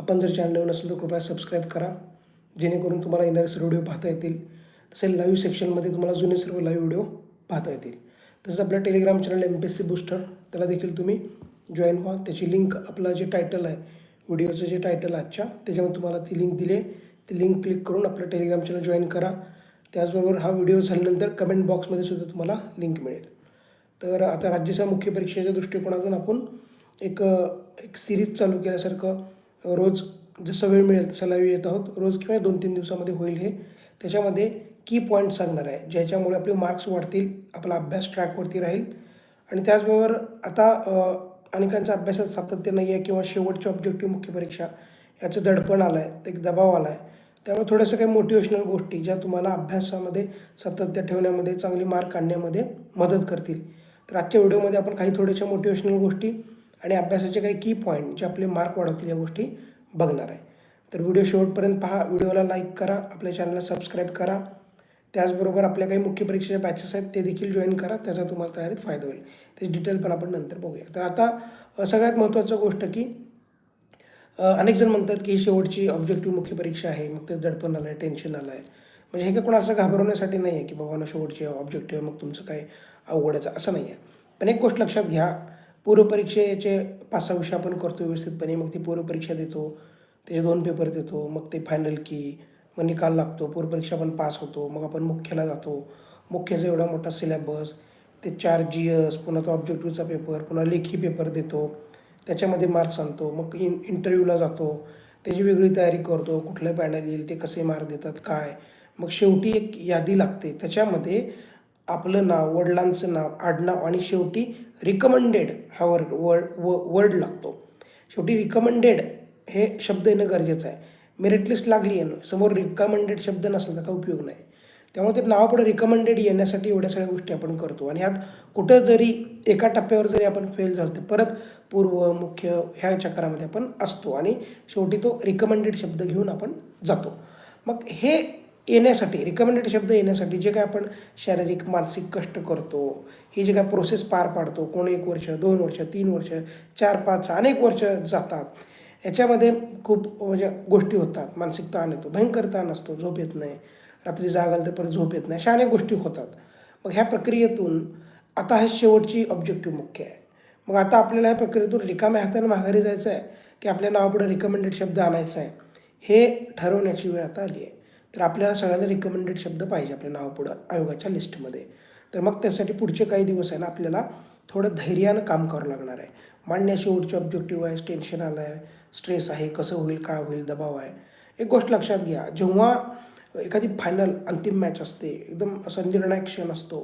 आपण जर चॅनल नवीन असेल तर कृपया सबस्क्राईब करा. जेणेकरून तुम्हाला येणारे सर्व व्हिडिओ पाहता येतील. तसेच लाईव्ह सेक्शनमध्ये तुम्हाला जुने सर्व लाईव्ह व्हिडिओ पाहता येतील. तसंच आपल्या Telegram channel M P S C booster त्याला देखील तुम्ही जॉईन व्हा. त्याची लिंक आपलं जे टायटल आहे व्हिडिओचं जे टायटल आजच्या त्याच्यामध्ये तुम्हाला ती लिंक दिली ती लिंक क्लिक करून आपलं टेलिग्राम चॅनल जॉईन करा. त्याचबरोबर हा व्हिडिओ झाल्यानंतर कमेंट बॉक्समध्ये सुद्धा तुम्हाला लिंक मिळेल. तर आता राज्यसभा मुख्य परीक्षेच्या दृष्टिकोनातून आपण एक एक सिरीज चालू केल्यासारखं रोज जसं वेळ मिळेल तसं लाईव्ह येत आहोत. रोज किंवा दोन तीन दिवसामध्ये होईल हे. त्याच्यामध्ये की पॉईंट सांगणार आहे. ज्याच्यामुळे आपले मार्क्स वाढतील आपला अभ्यास ट्रॅकवरती राहील. आणि त्याचबरोबर आता अनेकांच्या अभ्यासात सातत्य नाही आहे किंवा शेवटची ऑब्जेक्टिव्ह मुख्य परीक्षा याचं दडपण आलं आहे एक दबाव आला आहे त्यामुळे थोडंसं काही मोटिवेशनल गोष्टी ज्या तुम्हाला अभ्यासामध्ये सातत्य ठेवण्यामध्ये चांगली मार्क आणण्यामध्ये मदत करतील. तर आजच्या व्हिडिओमध्ये आपण काही थोड्याशा मोटिवेशनल गोष्टी आणि अभ्यासाचे काही की पॉईंट जे आपले मार्क वाढवतील या गोष्टी बघणार आहे. तर व्हिडिओ शेवटपर्यंत पहा. व्हिडिओला लाईक करा. आपल्या चॅनलला सबस्क्राईब करा. त्याचबरोबर आपल्या काही मुख्य परीक्षेच्या बॅचेस आहेत ते देखील जॉईन करा. त्याचा तुम्हाला तयारीत फायदा होईल. त्याची डिटेल पण आपण नंतर बघूया. तर आता सगळ्यात महत्त्वाचं गोष्ट की अनेक जण म्हणतात की ही शेवटची ऑब्जेक्टिव्ह मुख्य परीक्षा आहे. मग ते दडपण आलं आहे टेन्शन आलं आहे म्हणजे हे काय असं घाबरवण्यासाठी नाही आहे की बाबांना शेवटची ऑब्जेक्टिव्ह मग तुमचं काय अवघडचं असं नाही आहे पण एक गोष्ट लक्षात घ्या. पूर्वपरीक्षेचे पाच सहा विषय आपण करतो व्यवस्थितपणे. मग ती पूर्वपरीक्षा देतो त्याचे दोन पेपर देतो मग ते फायनल की मग निकाल लागतो. पूर्वपरीक्षा आपण पास होतो मग आपण मुख्याला जातो. मुख्याचा एवढा मोठा सिलेबस ते चार जी एस पुन्हा तो ऑब्जेक्टिव्हचा पेपर पुन्हा लेखी पेपर देतो. त्याच्यामध्ये मार्क्स आणतो मग इन इंटरव्ह्यूला जातो. त्याची वेगळी तयारी करतो कुठलं पॅनल येईल ते कसे मार्क देतात काय? मग शेवटी एक यादी लागते. त्याच्यामध्ये आपलं नाव वडिलांचं नाव आडनाव आणि शेवटी रिकमेंडेड हा वर्ड वर्ड व वर्ड लागतो. शेवटी रिकमेंडेड हे शब्द येणं गरजेचं आहे. मेरिट लिस्ट लागली आहे ना समोर रिकमेंडेड शब्द नसेल तर काय उपयोग नाही. त्यामुळे ते नावापुढे रिकमेंडेड येण्यासाठी एवढ्या सगळ्या गोष्टी आपण करतो. आणि ह्यात कुठं जरी एका टप्प्यावर जरी आपण फेल झालो तर परत पूर्व मुख्य ह्या चक्रामध्ये आपण असतो. आणि शेवटी तो रिकमेंडेड शब्द घेऊन आपण जातो. मग हे येण्यासाठी रिकमेंडेड शब्द येण्यासाठी जे काय आपण शारीरिक मानसिक कष्ट करतो ही जे काय प्रोसेस पार पाडतो कोण एक वर्ष दोन वर्ष तीन वर्ष चार पाच अनेक वर्ष जातात याच्यामध्ये खूप म्हणजे गोष्टी होतात. मानसिक ताण येतो भयंकर ताण असतो झोप येत नाही. रात्री जागाल तर परत झोप येत नाही अशा अनेक गोष्टी होतात. मग ह्या प्रक्रियेतून आता हे शेवटची ऑब्जेक्टिव्ह मुख्य आहे. मग आता आपल्याला या प्रक्रियेतून रिकाम्या हाताने माघारी जायचं आहे की आपल्या नावापुढे रिकमेंडेड शब्द आणायचा आहे हे ठरवण्याची वेळ आता आली आहे. तर आपल्याला सगळ्यांना रिकमेंडेड शब्द पाहिजे आपल्या नावापुढं आयोगाच्या लिस्टमध्ये तर मग त्यासाठी पुढचे काही दिवस आहे ना आपल्याला थोडं धैर्यानं काम करावं लागणार आहे. मांडण्या शेवटचे ऑब्जेक्टिव्ह आहे टेन्शन आलं आहे स्ट्रेस आहे कसं होईल काय होईल दबाव आहे. एक गोष्ट लक्षात घ्या जेव्हा एखादी फायनल अंतिम मॅच असते एकदम असा निर्णायक क्षण असतो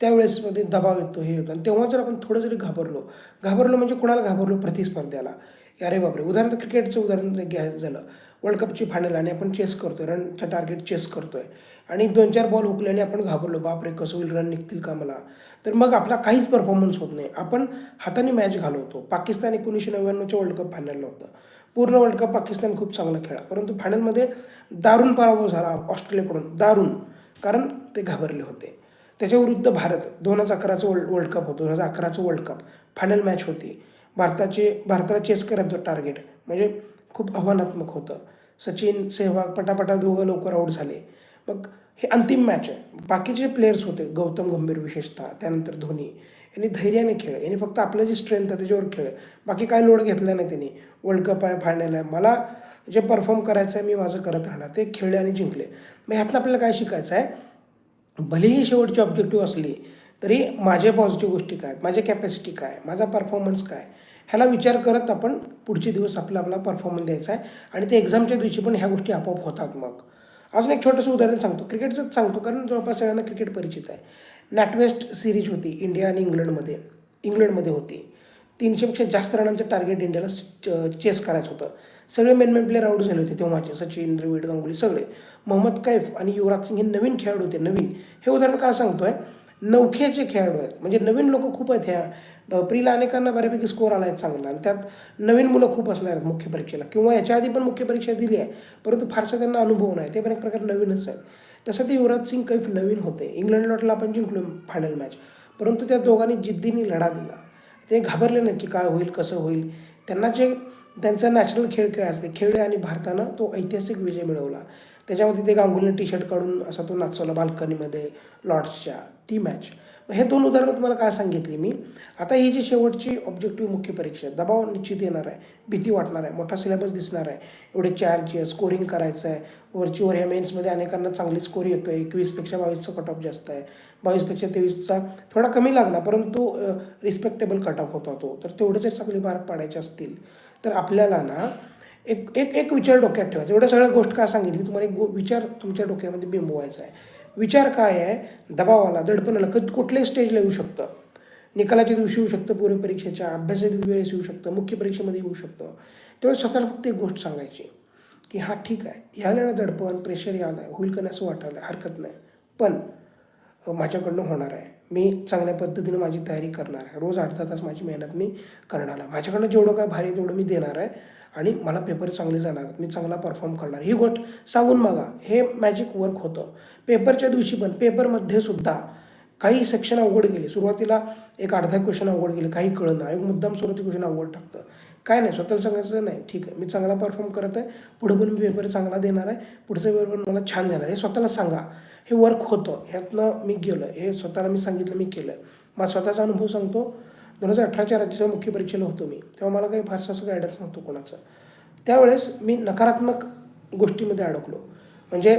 त्यावेळेसमध्ये दबाव येतो हे होतं. आणि तेव्हा जर आपण थोडं जरी घाबरलो घाबरलो म्हणजे कोणाला घाबरलो? प्रतिस्पर्ध्याला. अरे बापरे! उदाहरणार्थ क्रिकेटचं उदाहरण जर घ्यायचं झालं. वर्ल्ड कपची फायनल आणि आपण चेस करतोय रनचं टार्गेट चेस करतोय. आणि दोन चार बॉल हुकल्याने आपण घाबरलो बापरे कसं होईल रन निघतील का मला? तर मग आपला काहीच परफॉर्मन्स होत नाही. आपण हाताने मॅच घालवतो. पाकिस्तान एकोणीसशे नव्याण्णवच्या वर्ल्ड कप फायनलला होतं. पूर्ण वर्ल्ड कप पाकिस्तान खूप चांगला खेळा परंतु फायनलमध्ये दारुण पराभव झाला ऑस्ट्रेलियाकडून. दारुण. कारण ते घाबरले होते. त्याच्याविरुद्ध भारत दोन हजार अकराचं वर्ल्ड वर्ल्ड कप होतं. दोन हजार अकराचं वर्ल्ड कप फायनल मॅच होती. भारताचे भारताला चेस करायचं टार्गेट म्हणजे खूप आव्हानात्मक होतं. सचिन सेहवाग पटापटा दोघं लवकर आऊट झाले. मग हे अंतिम मॅच आहे. बाकीचे प्लेयर्स होते गौतम गंभीर विशेषतः त्यानंतर धोनी यांनी धैर्याने खेळ यांनी फक्त आपलं जी स्ट्रेंथ आहे त्याच्यावर खेळ बाकी काय लोड घेतला नाही त्यांनी. वर्ल्ड कप आहे फायनल आहे. मला जे परफॉर्म करायचं आहे मी माझं करत राहणार. ते खेळले आणि जिंकले. मग ह्यातनं आपल्याला काय शिकायचं आहे? भलेही शेवटची ऑब्जेक्टिव्ह असली तरी माझे पॉझिटिव्ह गोष्टी काय आहेत? माझे कॅपॅसिटी काय माझा परफॉर्मन्स काय ह्याला विचार करत आपण पुढचे दिवस आपला आपला परफॉर्मन्स द्यायचा आहे. आणि ते एक्झामच्या दिवशी पण ह्या गोष्टी आपोआप होतात मग. अजून एक छोटंसं उदाहरण सांगतो. क्रिकेटचंच सांगतो कारण जवळपास सगळ्यांना क्रिकेट परिचित आहे. नॅटवेस्ट सिरीज होती इंडिया आणि इंग्लंडमध्ये. इंग्लंडमध्ये होती. तीनशेपेक्षा जास्त रनांचं टार्गेट इंडियाला च- चेस करायचं होतं. सगळे मेन मेन प्लेअर आउट झाले होते तेव्हाचे सचिन द्रविड गांगुली सगळे. मोहम्मद कैफ आणि युवराज सिंग हे नवीन खेळाडू होते नवीन. हे उदाहरण का सांगतोय? नवख्याचे खेळाडू आहेत. म्हणजे नवीन लोक खूप आहेत ह्या प्रीला अनेकांना बऱ्यापैकी स्कोर आला आहे चांगला. आणि त्यात नवीन मुलं खूप असणार आहेत मुख्य परीक्षेला. किंवा याच्या आधी पण मुख्य परीक्षा दिली आहे परंतु फारसा त्यांना अनुभव नाही. ते पण एक प्रकार नवीनच आहेत. तसं ते युवराज सिंग कैफ नवीन होते. इंग्लंड लॉटला आपण जिंकलो फायनल मॅच परंतु त्या दोघांनी जिद्दीने लढा दिला. ते घाबरले नाही की काय होईल कसं होईल. त्यांना जे त्यांचा नॅशनल खेळ खेळायचा ते खेळले आणि भारतानं तो ऐतिहासिक विजय मिळवला. त्याच्यामध्ये ते गांगुलीने टी शर्ट काढून असा तो नाचवला बाल्कनीमध्ये लॉर्ड्सच्या ती मॅच हे दोन उदाहरणं तुम्हाला काय सांगितली मी? आता ही जी शेवटची ऑब्जेक्टिव्ह मुख्य परीक्षा आहे दबाव निश्चित येणार आहे भीती वाटणार आहे मोठा सिलेबस दिसणार आहे एवढे चार्ज आहे स्कोरिंग करायचं आहे वरची वर ह्या मेन्समध्ये अनेकांना चांगली स्कोर येतो आहे एकवीसपेक्षा बावीसचा कट ऑफ जास्त आहे बावीसपेक्षा तेवीसचा थोडा कमी लागला परंतु रिस्पेक्टेबल कट ऑफ होता तो. तर तेवढे जर चांगले मार्क पाडायचे असतील. तर आपल्याला ना एक एक एक विचार डोक्यात ठेवायचा. एवढ्या सगळ्या गोष्ट का सांगितली? तुम्हाला एक गो विचार तुमच्या डोक्यामध्ये बिंबवायचा आहे. विचार काय आहे? दबावाला दडपणाला. कधी कुठल्याही स्टेजला येऊ शकतं. निकालाच्या दिवशी येऊ शकतं पूर्व परीक्षेच्या अभ्यासाच्या वेळेस येऊ शकतं मुख्य परीक्षेमध्ये येऊ शकतं. त्यावेळेस स्वतःला फक्त एक गोष्ट सांगायची की हा ठीक आहे. यायला ना दडपण प्रेशर यायला. आहे होईल का नाही असं वाटायला हरकत नाही. पण माझ्याकडनं होणार आहे. मी चांगल्या पद्धतीनं माझी तयारी करणार आहे. रोज अर्धा तास माझी मेहनत मी करणार आहे. माझ्याकडनं जेवढं काय भारी आहे तेवढं मी देणार आहे. आणि मला पेपर चांगले जाणार मी चांगला परफॉर्म करणार ही गोष्ट सांगून बघा. हे मॅजिक वर्क होतं. पेपरच्या दिवशी पण पेपरमध्ये सुद्धा काही सेक्शन अवघड गेले. सुरुवातीला एक अर्धा क्वेश्चन अवघड गेले. काही कळलं एक मुद्दाम सुरुवाती क्वेश्चन अवघड टाकतं काय नाही स्वतःला सांगायचं नाही. ठीक आहे मी चांगला परफॉर्म करत आहे पुढं पण मी पेपर चांगला देणार आहे पुढचा पेपर पण मला छान देणार आहे. हे स्वतःला सांगा. हे वर्क होतं. ह्यातनं मी गेलो हे स्वतःला मी सांगितलं मी केलं माझा स्वतःचा अनुभव सांगतो. दोन हजार अठराच्या राज्याच्या मुख्य परीक्षेला होतो मी. तेव्हा मला काही फारसं असं गायडन्स नव्हतं कोणाचं. त्यावेळेस मी नकारात्मक गोष्टीमध्ये अडकलो. म्हणजे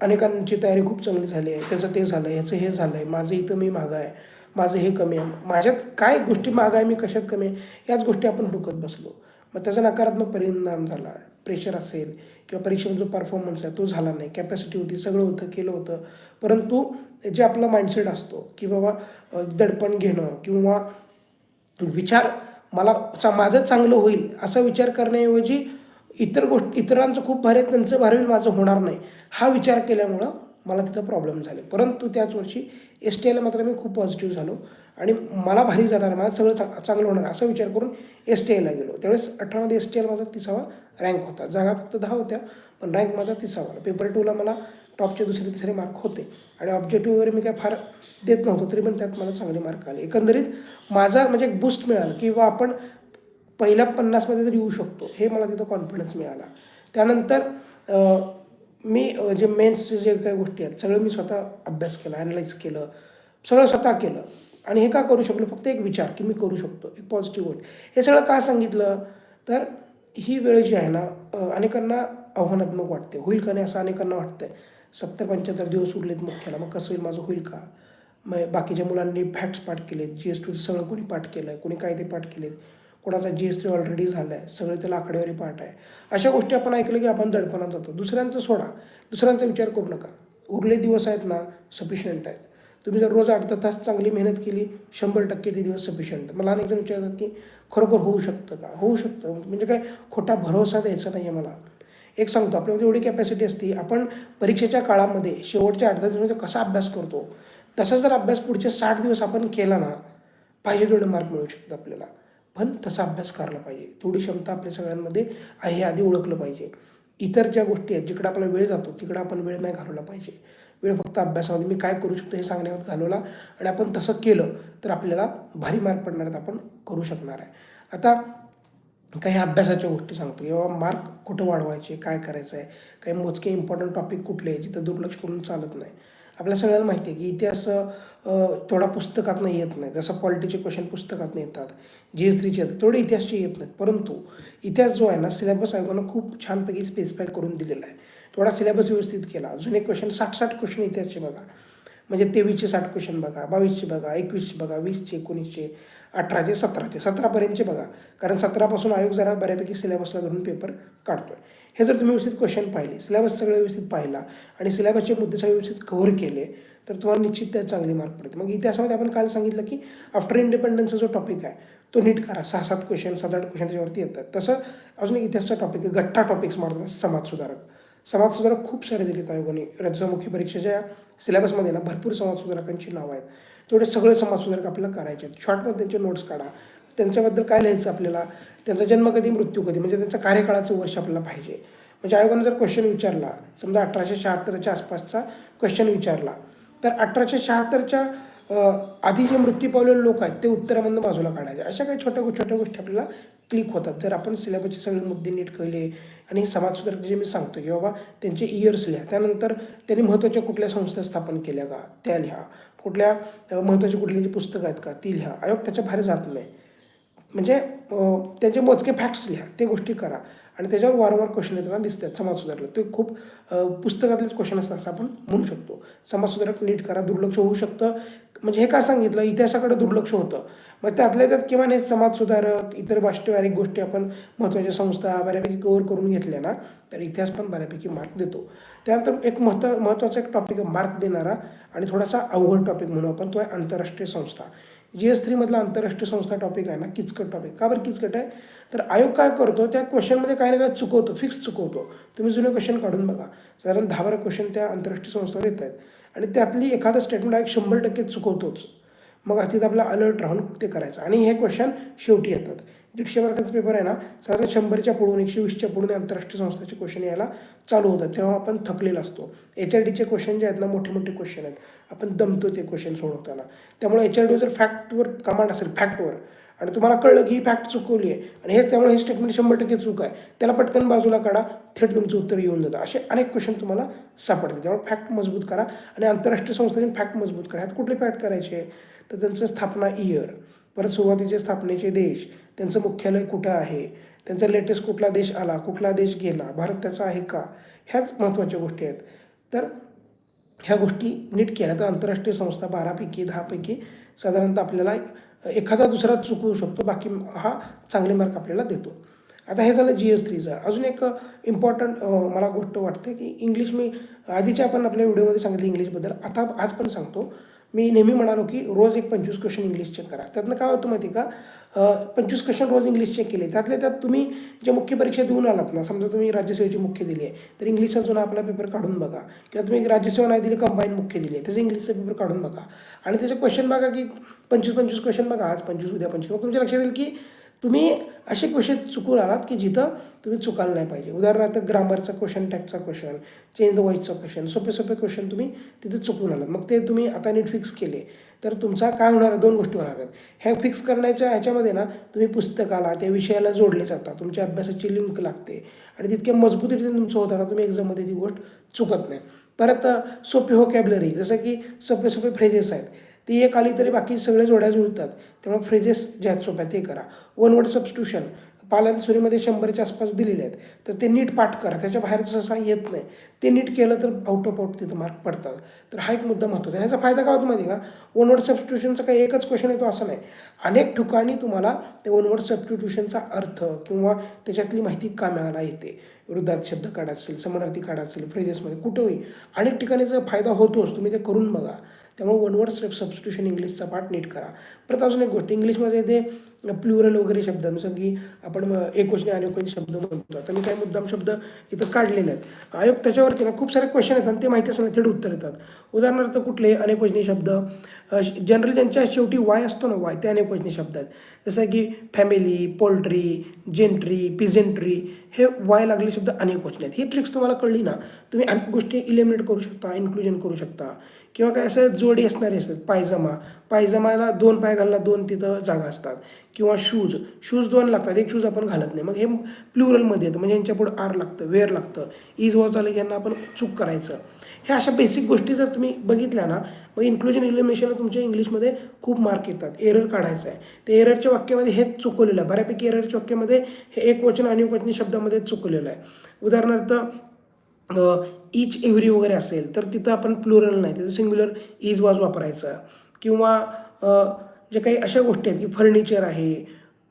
अनेकांची तयारी खूप चांगली झाली आहे. त्याचं ते झालं ह्याचं हे झालं आहे माझं इथं मी मागं आहे. माझं हे कमी आहे. माझ्यात काय गोष्टी माग आहे मी कशात कमी आहे याच गोष्टी आपण डुकत बसलो. मग त्याचा नकारात्मक परिणाम झाला. प्रेशर असेल किंवा परीक्षेमध्ये जो परफॉर्मन्स आहे तो झाला नाही. कॅपॅसिटी होती सगळं होतं केलं होतं. परंतु जे आपला माइंडसेट असतो की बाबा दडपण घेणं किंवा विचार मला चा माझं चांगलं होईल असा विचार करण्याऐवजी इतर गोष्टी इतरांचं खूप भारी आहे त्यांचं भारी होईल माझं होणार नाही. हा विचार केल्यामुळं मला तिथं प्रॉब्लेम झाले. परंतु त्याच वर्षी एस टी आयला मात्र मी खूप पॉझिटिव्ह झालो. आणि मला भारी जाणार माझं सगळं चा चांगलं होणार असा विचार करून एस टी आयला गेलो. त्यावेळेस अठरामध्ये एस टी आयला माझा तिसावा रँक होता. जागा फक्त दहा होत्या पण रँक माझा तिसावा. पेपर टूला मला टॉपचे दुसरे तिसरे मार्क होते. आणि ऑब्जेक्टिव्ह वगैरे मी काय फार देत नव्हतो तरी पण त्यात मला चांगले मार्क आले. एकंदरीत माझा म्हणजे एक बूस्ट मिळालं किंवा आपण पहिल्या पन्नासमध्ये तरी येऊ शकतो. हे मला तिथं कॉन्फिडन्स मिळाला. त्यानंतर मी जे मेन्सचे जे काही गोष्टी आहेत सगळं मी स्वतः अभ्यास केला ॲनलाईज केलं सगळं स्वतः केलं. आणि हे का करू शकलो? फक्त एक विचार की मी करू शकतो एक पॉझिटिव्ह गोष्ट हे सगळं का सांगितलं? तर ही वेळ जी आहे ना अनेकांना आव्हानात्मक वाटते. होईल का नाही असं अनेकांना वाटतंय. सत्तर पंच्याहत्तर दिवस उरलेत मुख्याला मग कसं होईल? माझं होईल का? मग बाकीच्या मुलांनी फॅक्ट्स पाठ केलेत जी एस टी सगळं कोणी पाठ केलं आहे कोणी कायदे पाठ केलेत. कोणाचा जी एस टी ऑलरेडी झाला आहे सगळे त्याला आकडेवारी पाठ आहे अशा गोष्टी आपण ऐकलं की आपण दडपणात जातो दुसऱ्यांचं सोडा. दुसऱ्यांचा विचार करू नका. उरले दिवस आहेत ना सफिशियंट आहेत. तुम्ही जर रोज अर्धा तास चांगली मेहनत केली शंभर टक्के ते दिवस सफिशियंट मला अनेक जण विचारतात की खरोखर होऊ शकतं का? होऊ शकतं. म्हणजे काय खोटा भरोसा द्यायचा नाही आहे मला. एक सांगतो आपल्यामध्ये एवढी कॅपॅसिटी असते आपण परीक्षेच्या काळामध्ये शेवटच्या अर्धा दिवसामध्ये कसा अभ्यास करतो? तसा जर अभ्यास पुढचे साठ दिवस आपण केला ना पाहिजे तेवढे मार्क मिळू शकतात आपल्याला. पण तसा अभ्यास करायला पाहिजे. तेवढी क्षमता आपल्या सगळ्यांमध्ये आहे हे आधी ओळखलं पाहिजे. इतर ज्या गोष्टी आहेत जिकडे आपला वेळ जातो तिकडं आपण वेळ नाही घालवला पाहिजे. वेळ फक्त अभ्यासामध्ये मी काय करू शकतो हे सांगण्यावर घालवला आणि आपण तसं केलं तर आपल्याला भारी मार्क पडणार आहेत आपण करू शकणार आहे. आता काही अभ्यासाच्या गोष्टी सांगतो. किंवा मार्क कुठं वाढवायचे काय करायचं आहे काही मोजके इम्पॉर्टंट टॉपिक कुठले आहे जिथं दुर्लक्ष करून चालत नाही. आपल्या सगळ्यांना माहिती आहे की इतिहास थोडा पुस्तकात नाही येत नाही. जसं पॉलिटीचे क्वेश्चन पुस्तकात नाही येतात जी एस थ्रीचे येतात तेवढे इतिहासचे येत नाहीत. परंतु इतिहास जो आहे ना सिलेबस आयोगानं खूप छानपैकी स्पेसिफाय करून दिलेला आहे. थोडा सिलेबस व्यवस्थित केला. अजून एक क्वेश्चन साठ साठ क्वेश्चन इतिहासचे बघा. म्हणजे तेवीसचे साठ क्वेश्चन बघा बावीसचे बघा एकवीसचे बघा वीसचे एकोणीसचे. अठराचे सतराचे सतरापर्यंतचे बघा. कारण सतरापासून आयोग जरा बऱ्यापैकी सिलेबसला धरून पेपर काढतो आहे हे जर तुम्ही व्यवस्थित क्वेश्चन पाहिले सिलेबस सगळे व्यवस्थित पाहिला आणि सिलेबसचे मुद्दे सगळे व्यवस्थित कव्हर केले तर तुम्हाला निश्चित त्यात चांगली मार्क पडते मग इतिहासामध्ये आपण काल सांगितलं की आफ्टर इंडिपेंडन्सचा जो टॉपिक आहे तो नीट करा. सहा सात क्वेश्चन सात आठ क्वेश्चन त्याच्यावरती येतात. तसं अजून एक इतिहासचा टॉपिक आहे गठ्ठा टॉपिक्स मारतात समाजसुधारक. समाजसुधारक खूप सारे दिलेत आयोगाने. राज्यमुखी परीक्षेच्या सिलेबसमध्ये ना भरपूर समाजसुधारकांची नावं आहेत. तेवढे सगळे समाजसुधारक आपल्याला करायचे आहेत. शॉर्टमध्ये त्यांचे नोट्स काढा. त्यांच्याबद्दल काय लिहायचं आपल्याला? त्यांचा जन्म कधी मृत्यू कधी? म्हणजे त्यांचा कार्यकाळाचं वर्ष आपल्याला पाहिजे. म्हणजे आयोगाने जर क्वेश्चन विचारला समजा अठराशे शहात्तरच्या आसपासचा क्वेश्चन विचारला तर अठराशे शहात्तरच्या आधी जे मृत्यू पावलेले लोक आहेत ते उत्तरामधून बाजूला काढायचे. अशा काही छोट्या छोट्या गोष्टी आपल्याला क्लिक होतात. जर आपण सिलेबसचे सगळे मुद्दे नीट कळले आणि समाजसुधारक जे मी सांगतो की बाबा त्यांचे इयर्स लिहा. त्यानंतर त्यांनी महत्त्वाच्या कुठल्या संस्था स्थापन केल्या का? त्या लिहा. कुठल्या महत्त्वाची कुठली जी पुस्तकं आहेत का? ती लिहा. आयोग त्याच्या बाहेर जात नाही. म्हणजे त्यांचे मोजके फॅक्ट्स लिहा. ते गोष्टी करा. आणि त्याच्यावर वारंवार क्वेश्चन येताना दिसतात समाज सुधारला ते खूप पुस्तकातलेच क्वेश्चन असतात असं आपण म्हणू शकतो. समाज सुधारक नीट करा दुर्लक्ष होऊ शकतं. म्हणजे हे का सांगितलं? इतिहासाकडे दुर्लक्ष होतं. मग त्यातल्या त्यात किमान हे समाजसुधारक इतर राष्ट्रवारिक गोष्टी आपण महत्त्वाच्या संस्था बऱ्यापैकी कवर करून घेतल्या ना तर इतिहास पण बऱ्यापैकी मार्क देतो. त्यानंतर एक महत्त्व महत्त्वाचा एक टॉपिक मार्क देणारा आणि थोडासा अवघड टॉपिक म्हणू आपण तो आहे आंतरराष्ट्रीय संस्था. जी एस थ्रीमधला आंतरराष्ट्रीय संस्था टॉपिक आहे ना किचकट टॉपिक का बरं किचकट आहे? तर आयोग काय करतो त्या क्वेश्चनमध्ये काही ना काही चुकवतो फिक्स चुकवतो. तुम्ही जुने क्वेश्चन काढून बघा. साधारण दहा बारा क्वेश्चन त्या आंतरराष्ट्रीय संस्थावर येत आहेत. आणि त्यातली एखादं स्टेटमेंट आहे शंभर टक्के चुकवतोच. मग तिथं आपला अलर्ट राहून ते करायचं. आणि हे क्वेश्चन शेवटी येतात. दीडशे मार्कांचा पेपर आहे ना साधारण शंभरच्या पुढून एकशे वीसच्या पुढून आंतरराष्ट्रीय संस्थेचे क्वेश्चन यायला चालू होतात. तेव्हा आपण थकलेला असतो. एच आर डीचे क्वेश्चन जे आहेत ना मोठे मोठे क्वेश्चन आहेत. आपण दमतो ते क्वेश्चन सोडवताना. त्यामुळे एच आर डी जर फॅक्टवर कमांड असेल फॅक्टवर आणि तुम्हाला कळलं की ही फॅक्ट चुकवली आहे आणि हे त्यामुळे हे स्टेटमेंट शंभर टक्के चूक आहे त्याला पटकन बाजूला काढा थेट तुमचं उत्तर येऊन जातं. असे अनेक क्वेश्चन तुम्हाला सापडतात. त्यामुळे फॅक्ट मजबूत करा आणि आंतरराष्ट्रीय संस्थेचे फॅक्ट मजबूत करा. ह्यात कुठले फॅक्ट करायचे? तर त्यांचं स्थापना इयर. परत सुरुवातीचे स्थापनेचे देश. त्यांचं मुख्यालय कुठं आहे? त्यांचा लेटेस्ट कुठला देश आला? कुठला देश गेला? भारत त्याचा आहे का? ह्याच महत्त्वाच्या गोष्टी आहेत. तर ह्या गोष्टी नीट केल्या तर आंतरराष्ट्रीय संस्था बारापैकी दहापैकी साधारणतः आपल्याला एक- एखादा दुसरा चुकवू शकतो. बाकी हा चांगले मार्क आपल्याला देतो. आता हे झालं जी एस थ्रीचं अजून एक इम्पॉर्टंट मला गोष्ट वाटते की इंग्लिश मी आधीच्या आपण आपल्या व्हिडिओमध्ये सांगितलं इंग्लिशबद्दल आता आज पण सांगतो. मी नेहमी म्हणालो की रोज एक पंचवीस क्वेश्चन इंग्लिश चेक करा. त्यातनं काय होतं माहिती आहे का पंचवीस क्वेश्चन रोज इंग्लिश चेक केले. त्यातल्या त्यात तुम्ही जे मुख्य परीक्षा देऊन आलात ना समजा तुम्ही राज्यसेवेची मुख्य दिली आहे तर इंग्लिशचा जुना आपला पेपर काढून बघा. किंवा तुम्ही राज्यसेवा नाही दिली कंबाईन मुख्य दिली आहे त्याचं इंग्लिशचा पेपर काढून बघा. आणि त्याचे क्वेश्चन बघा की पंचवीस पंचवीस क्वेश्चन बघा. आज पंचवीस उद्या पंचवीस. मग तुमच्या लक्षात येईल की तुम्ही असे क्वेश्चन चुकून आलात की जिथं तुम्ही चुकायला नाही पाहिजे. उदाहरणार्थ ग्रामरचा क्वेश्चन टॅक्सचा क्वेश्चन चेंज द वॉईसचा क्वेश्चन सोपे सोपे क्वेश्चन तुम्ही तिथे चुकून आलात. मग ते तुम्ही आता नीट फिक्स केले. तर तुमचा काय होणार? आहे दोन गोष्टी होणार आहेत. ह्या फिक्स करण्याच्या ह्याच्यामध्ये ना तुम्ही पुस्तकाला त्या विषयाला जोडले जाता. तुमच्या अभ्यासाची लिंक लागते. आणि तितक्या मजबूतीने तुमचं होताना तुम्ही एक्झाममध्ये ती गोष्ट चुकत नाही. परत सोपे हो कॅबलरी जसं की सोपे सोपे फ्रेजेस आहेत. ती एक आली तरी बाकी सगळे जोड्या जुळतात. त्यामुळे फ्रेजेस जे आहेत सोप्या ते करा. वन वर्ड सबस्टिट्यूशन पालन सुरीमध्ये शंभरच्या आसपास दिलेले आहेत. तर ते नीट पाठ करा. त्याच्या बाहेर सहसा येत नाही. ते नीट केलं तर आउट ऑफ आउट तिथं मार्क पडतात. तर हा एक मुद्दा महत्त्वाचा आहे. ह्याचा फायदा काय होतो माहिती आहे का? वन वर्ड सबस्टिट्यूशनचा काही एकच क्वेश्चन येतो असं नाही. अनेक ठिकाणी तुम्हाला ते वन वर्ड सबस्टिट्यूशनचा अर्थ किंवा त्याच्यातली माहिती कामाला येते? वृद्धात शब्द काढा असेल समानार्थी काढा असेल फ्रेजेसमध्ये कुठंही. अनेक ठिकाणी जर फायदा होतोच तुम्ही ते करून बघा. त्यामुळे वन वर्ड सब सबस्टिट्यूशन इंग्लिशचा पाठ नीट करा. परत अजून एक गोष्ट इंग्लिशमध्ये ते प्लुरल वगैरे शब्द जसं की आपण म- एकवचनी अनेक शब्द म्हणतो. आता मी काही मुद्दाम शब्द इथं काढलेले आहेत. आयोग त्याच्यावरती ना खूप सारे क्वेश्चन येतात आणि ते माहिती असताना थेट उत्तर येतात. उदाहरणार्थ कुठले अनेकवचनी शब्द? जनरल ज्यांच्या शेवटी वाय असतो ना वाय ते अनेकवचनी शब्द आहेत. जसं की फॅमिली पोल्ट्री जेंट्री पिझेंट्री हे वाय लागले शब्द अनेकवचनी आहेत. ही ट्रिक्स तुम्हाला कळली ना तुम्ही अनेक गोष्टी इलिमिनेट करू शकता इन्क्लुजन करू शकता. किंवा काय असं जोडी असणारे असतात पायजमा पायजमाला दोन पाय घालला दोन तिथं जागा असतात. किंवा शूज शूज दोन लागतात. एक शूज आपण घालत नाही. मग हे प्लुरलमध्ये येतं. म्हणजे यांच्या पुढं आर लागतं वेअर लागतं. इज वॉज आलं की यांना आपण चूक करायचं. ह्या अशा बेसिक गोष्टी जर तुम्ही बघितल्या ना मग इन्क्लुजन इलिमिनेशनला तुमच्या इंग्लिशमध्ये खूप मार्क येतात. एरर काढायचं आहे ते एररच्या वाक्यामध्ये हेच चुकवलेलं आहे. बऱ्यापैकी एररच्या वाक्यामध्ये हे एक वचन आणि वचनी शब्दामध्ये चुकवलेलं आहे. उदाहरणार्थ इच एव्हरी वगैरे असेल तर तिथं आपण प्लुरल नाही. तिथं सिंग्युलर इज वाज वापरायचं. किंवा जे काही अशा गोष्टी आहेत की फर्निचर आहे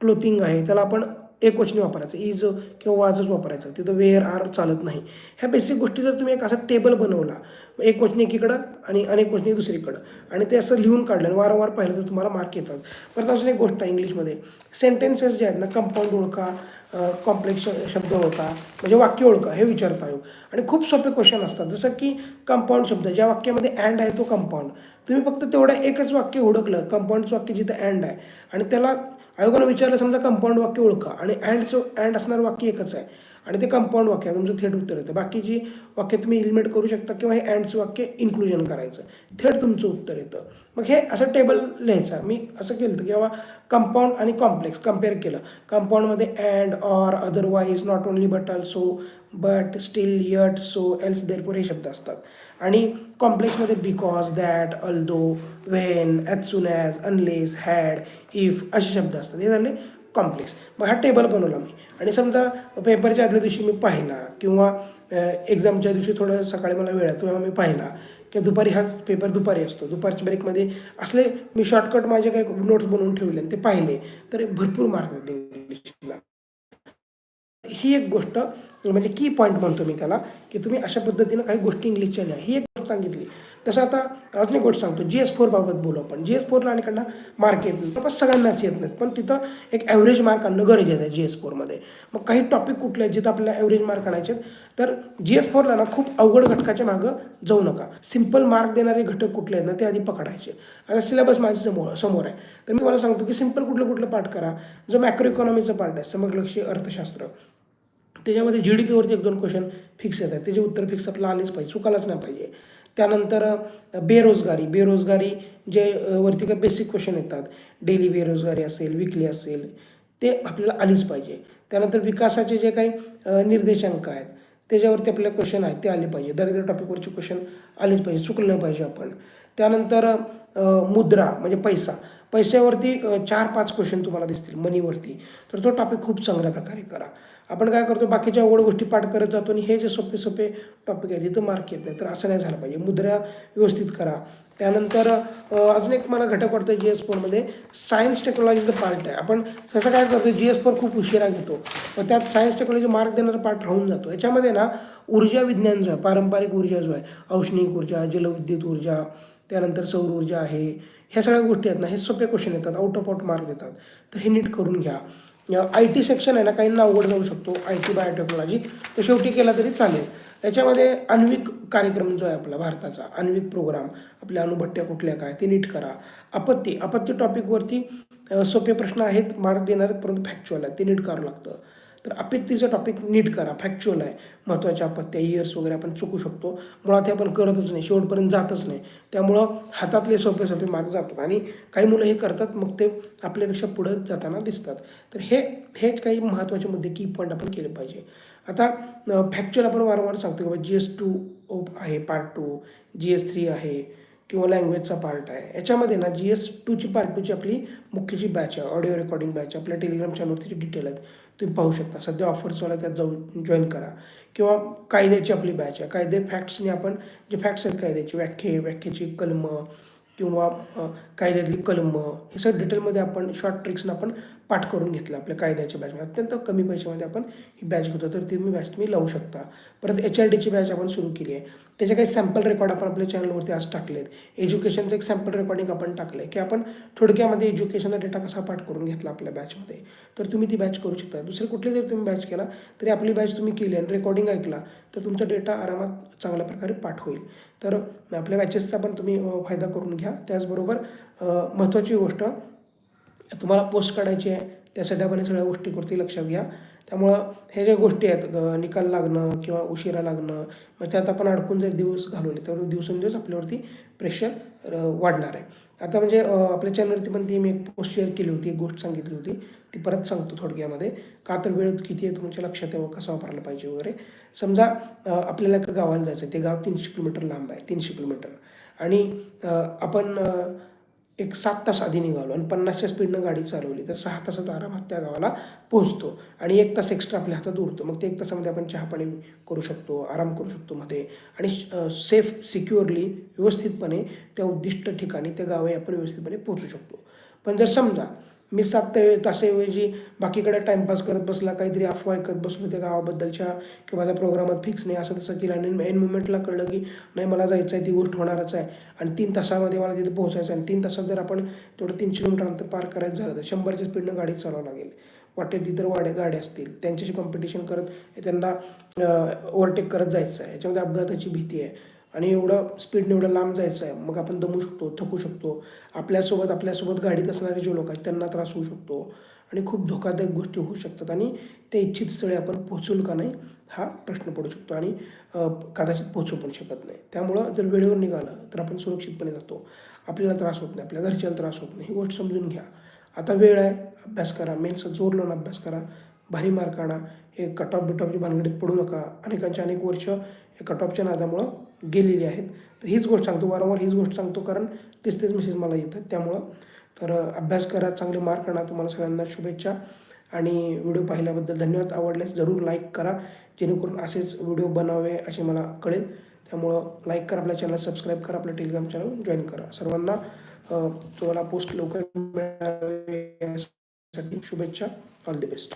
क्लोथिंग आहे त्याला आपण एक वचनी वापरायचं इज किंवा वाजच वापरायचं तिथं वेअर आर चालत नाही. ह्या बेसिक गोष्टी जर तुम्ही एक असा टेबल बनवला एक वचनी एकीकडं आणि अनेक वचनी दुसरीकडं आणि ते असं लिहून काढलं आणि वारंवार पाहिलं तर तुम्हाला मार्क येतात. परत अजून एक गोष्ट आहे इंग्लिशमध्ये सेंटेन्सेस जे आहेत ना कंपाऊंड ओळखा कॉम्प्लेक्स शब्द ओळखा म्हणजे वाक्य ओळखा हे विचारता येऊ. आणि खूप सोपे क्वेश्चन असतात. जसं की कंपाऊंड शब्द ज्या वाक्यामध्ये अँड आहे तो कंपाऊंड तुम्ही फक्त तेवढं एकच वाक्य ओळखलं कंपाऊंडचं वाक्य जिथं अँड आहे. आणि त्याला आयोगानं विचारलं समजा कंपाऊंड वाक्य ओळखा आणि अँडचं अँड असणारं वाक्य एकच आहे. आणि ते कंपाऊंड वाक्य तुमचं थेट उत्तर येतं. बाकीची वाक्य तुम्ही इलिमेट करू शकता किंवा हे अँडचं वाक्य इन्क्लुजन करायचं. थेट तुमचं उत्तर येतं. मग हे असं टेबल लिहायचं. मी असं केलं होतं की बाबा कंपाऊंड आणि कॉम्प्लेक्स कंपेअर केलं. कंपाऊंडमध्ये and or otherwise not only but also but still yet so else therefore हे शब्द असतात. आणि कॉम्प्लेक्समध्ये because that although when as soon as unless had if असे शब्द असतात. हे झाले कॉम्प्लेक्स मग हा टेबल बनवला मी. आणि समजा पेपरच्या आदल्या दिवशी मी पाहिला किंवा एक्झामच्या दिवशी थोडं सकाळी मला वेळ तेव्हा मी पाहिला की दुपारी हा पेपर दुपारी असतो. दुपारच्या ब्रेकमध्ये असले मी शॉर्टकट माझे काही नोट्स बनवून ठेवले आणि ते पाहिले तर भरपूर मार्क होते इंग्लिशला ही एक गोष्ट म्हणजे की पॉईंट म्हणतो मी त्याला की तुम्ही अशा पद्धतीनं काही गोष्टी इंग्लिशच्या लिहा. ही एक गोष्ट सांगितली. तसं आता अजून एक गोष्ट सांगतो. जी एस फोर बाबत बोलू आपण. जी एस फोरला आणकडनं मार्क येत नाही. पण सगळ्यांनाच येत नाहीत. पण तिथं एक ॲव्हरेज मार्क आणणं गरजेचं आहे जी एस फोरमध्ये मग काही टॉपिक कुठले आहेत जिथं आपल्याला ॲव्हरेज मार्क आणायचे आहेत? तर जी एस फोरला ना खूप अवघड घटकाच्या मागं जाऊ नका. सिंपल मार्क देणारे घटक कुठले आहेत ना ते आधी पकडायचे. आता सिलेबस माझ्यासमोर समोर आहे. तर मी तुम्हाला सांगतो की सिंपल कुठलं कुठलं पाठ करा. जो मॅक्रो इकॉनॉमीचा पार्ट आहे समग्रलक्षी अर्थशास्त्र. त्याच्यामध्ये जी डी पीवरती एक दोन क्वेश्चन फिक्स येतात. त्याचे उत्तर फिक्स आपला आलेच पाहिजे. चुकायलाच नाही पाहिजे. त्यानंतर बेरोजगारी. बेरोजगारी जे वरती काही बेसिक क्वेश्चन येतात. डेली बेरोजगारी असेल विकली असेल ते आपल्याला आलीच पाहिजे. त्यानंतर विकासाचे जे काही निर्देशांक आहेत त्याच्यावरती आपले क्वेश्चन आहेत ते आले पाहिजे. दरिद्र टॉपिकवरचे क्वेश्चन आलेच पाहिजे. चुकलं नाही पाहिजे आपण. त्यानंतर मुद्रा म्हणजे पैसा. पैशावरती चार पाच क्वेश्चन तुम्हाला दिसतील मनीवरती तर तो टॉपिक खूप चांगल्या प्रकारे करा. आपण काय करतो बाकीच्या अवघड गोष्टी पाठ करत जातो आणि हे जे सोपे सोपे टॉपिक आहेत तिथं मार्क येत नाही तर असं नाही झालं पाहिजे. मुद्रा व्यवस्थित करा. त्यानंतर अजून एक मला घटक वाटतं जी एस फोरमध्ये सायन्स टेक्नॉलॉजीचं पार्ट आहे. आपण तसं काय करतो जी एस फोर खूप उशिरा घेतो. मग त्यात सायन्स टेक्नॉलॉजी मार्क देणारा पार्ट राहून जातो. याच्यामध्ये ना ऊर्जा विज्ञान जो आहे पारंपरिक ऊर्जा जो आहे औष्णिक ऊर्जा जलविद्युत ऊर्जा त्यानंतर सौर ऊर्जा आहे ह्या सगळ्या गोष्टी आहेत ना हे सोपे क्वेश्चन येतात आउट ऑफ आउट मार्क देतात. तर हे नीट करून घ्या. आय टी सेक्शन आहे ना काहींना अवघड जाऊ शकतो आय टी बायोटेक्नॉलॉजी तो शेवटी केला तरी चालेल. याच्यामध्ये आण्विक कार्यक्रम जो आहे आपला भारताचा आण्विक प्रोग्राम आपल्या अणुभट्ट्या कुठल्या काय ते नीट करा. आपत्ती आपत्ती टॉपिकवरती सोपे प्रश्न आहेत मार्क देणार आहेत परंतु फॅक्च्युअल आहेत ते नीट करावं लागतं. तर आपत्तीचं टॉपिक नीट करा फॅक्च्युअल आहे. महत्त्वाच्या आपत्त्या इयर्स वगैरे आपण चुकू शकतो. मुळात हे आपण करतच नाही शेवटपर्यंत जातच नाही. त्यामुळं हातातले सोपे सोपे मार्क जातात आणि काही मुलं हे करतात मग ते आपल्यापेक्षा पुढं जाताना दिसतात. तर हे हे काही महत्त्वाचे मुद्दे की पॉईंट आपण केले पाहिजे. आता फॅक्च्युअल आपण वारंवार सांगतो की बाबा जी एस टू आहे part two G S three आहे. किंवा लँग्वेजचा पार्ट आहे. याच्यामध्ये ना जी एस टूची पार्ट टूची आपली मुख्यची बॅच आहे. ऑडिओ रेकॉर्डिंग बॅच आपल्या टेलिग्राम चॅनलवरती डिटेल आहेत तुम्ही पाहू शकता. सध्या ऑफर चालू आहे त्यात जाऊ जॉईन करा. किंवा कायद्याची आपली बॅच आहे. कायदे फॅक्ट्सने आपण जे फॅक्ट्स आहेत कायद्याची व्याख्ये व्याख्येची कलमं किंवा कायद्यातली कलमं हे सगळं डिटेलमध्ये आपण शॉर्ट ट्रिक्सनं आपण पाठ करून घेतलं आपल्या कायद्याच्या बॅचमध्ये अत्यंत कमी पैशामध्ये आपण ही बॅच घेतो तर ती मी बॅच तुम्ही लावू शकता. परत एच आर डीची बॅच आपण सुरू केली आहे. त्याचे काही सॅम्पल रेकॉर्ड आपण आपल्या चॅनलवरती आज टाकलेत. एज्युकेशनचं एक सॅम्पल रेकॉर्डिंग आपण टाकलं आहे की आपण थोडक्यामध्ये एज्युकेशनचा डेटा कसा पाठ करून घेतला आपल्या बॅचमध्ये तर तुम्ही ती बॅच करू शकता. दुसरी कुठली जर तुम्ही बॅच केला तरी आपली बॅच तुम्ही केली आणि रेकॉर्डिंग ऐकला तर तुमचा डेटा आरामात चांगल्या प्रकारे पाठ होईल. तर आपल्या बॅचेसचा पण तुम्ही फायदा करून घ्या. त्याचबरोबर महत्त्वाची गोष्ट तुम्हाला पोस्ट काढायची आहे त्यासाठी आपण या सगळ्या गोष्टी करते लक्षात घ्या. त्यामुळं हे ज्या गोष्टी आहेत निकाल लागणं किंवा उशिरा लागणं मग त्यात आपण अडकून जर दिवस घालवले तर दिवसेंदिवस आपल्यावरती प्रेशर वाढणार आहे. आता म्हणजे आपल्या चॅनलवरती पण ती मी एक पोस्ट शेअर केली होती एक गोष्ट सांगितली होती ती परत सांगतो थोडक्यामध्ये. का तर वेळ किती आहे तुमच्या लक्षात यावं कसं वापरायला पाहिजे वगैरे. समजा आपल्याला एका गावाला जायचं आहे ते गाव तीनशे किलोमीटर लांब आहे तीनशे किलोमीटर. आणि आपण एक सात तास आधी निघालो आणि पन्नासच्या स्पीडनं गाडी चालवली तर सहा तासात आरामात त्या गावाला पोहोचतो. आणि एक तास एक्स्ट्रा आपल्या हातात उरतो. मग ते एक तासामध्ये आपण चहा पाणी करू शकतो आराम करू शकतो मध्ये. आणि सेफ सिक्युअरली व्यवस्थितपणे त्या उद्दिष्ट ठिकाणी त्या गावी आपण व्यवस्थितपणे पोहोचू शकतो. पण जर समजा मी सात ते- तासाऐवजी बाकीकडे टाईमपास करत बसला काहीतरी अफवा ऐकत बसलो त्या गावाबद्दलच्या किंवा माझ्या प्रोग्रामात फिक्स नाही असं तसं केलं. आणि एन मुमेंटला कळलं की नाही मला जायचं आहे ती गोष्ट होणारच आहे. आणि तीन तासामध्ये मला तिथे पोहोचायचं आहे. आणि तीन तासात जर आपण तेवढं तीनशे किलोमीटर अंतर पार करायचं झालं तर शंभरच्या स्पीडनं गाडी चालवावं लागेल. वाटेत तिथं वाड्या गाड्या असतील त्यांच्याशी कॉम्पिटिशन करत त्यांना ओव्हरटेक करत जायचं आहे. याच्यामध्ये अपघाताची भीती आहे. आणि एवढं स्पीडने एवढं लांब जायचं आहे. मग आपण दमू शकतो थकू शकतो. आपल्यासोबत आपल्यासोबत गाडीत असणारे जे लोक आहेत त्यांना त्रास होऊ शकतो. आणि खूप धोकादायक गोष्टी होऊ शकतात. आणि त्या इच्छित स्थळी आपण पोहोचू का नाही हा प्रश्न पडू शकतो. आणि कदाचित पोहोचू पण शकत नाही. त्यामुळं जर वेळेवर निघालं तर आपण सुरक्षितपणे जातो. आपल्याला त्रास होत नाही आपल्या घरच्याला त्रास होत नाही. ही गोष्ट समजून घ्या. आता वेळ आहे अभ्यास करा. मेन्सचा जोर लावून अभ्यास करा. भारी मार्क आणा. हे कटॉप बिटॉपची भानगडीत पडू नका. अनेकांच्या अनेक वर्ष हे कटॉपच्या नादामुळं गेलेली आहेत. तर हीच गोष्ट सांगतो. वारंवार हीच गोष्ट सांगतो कारण तेच तेच मेसेज मला येतात. त्यामुळं तर अभ्यास करा चांगले मार्क आणा. तुम्हाला सगळ्यांना शुभेच्छा. आणि व्हिडिओ पाहिल्याबद्दल धन्यवाद. आवडल्यास जरूर लाईक करा. जेणेकरून असेच व्हिडिओ बनावे असे मला कळेल. त्यामुळं लाईक करा आपल्या चॅनल सबस्क्राईब करा आपलं टेलिग्राम चॅनल जॉईन करा. सर्वांना तुम्हाला पोस्ट लवकर मिळावे यासाठी शुभेच्छा. All the best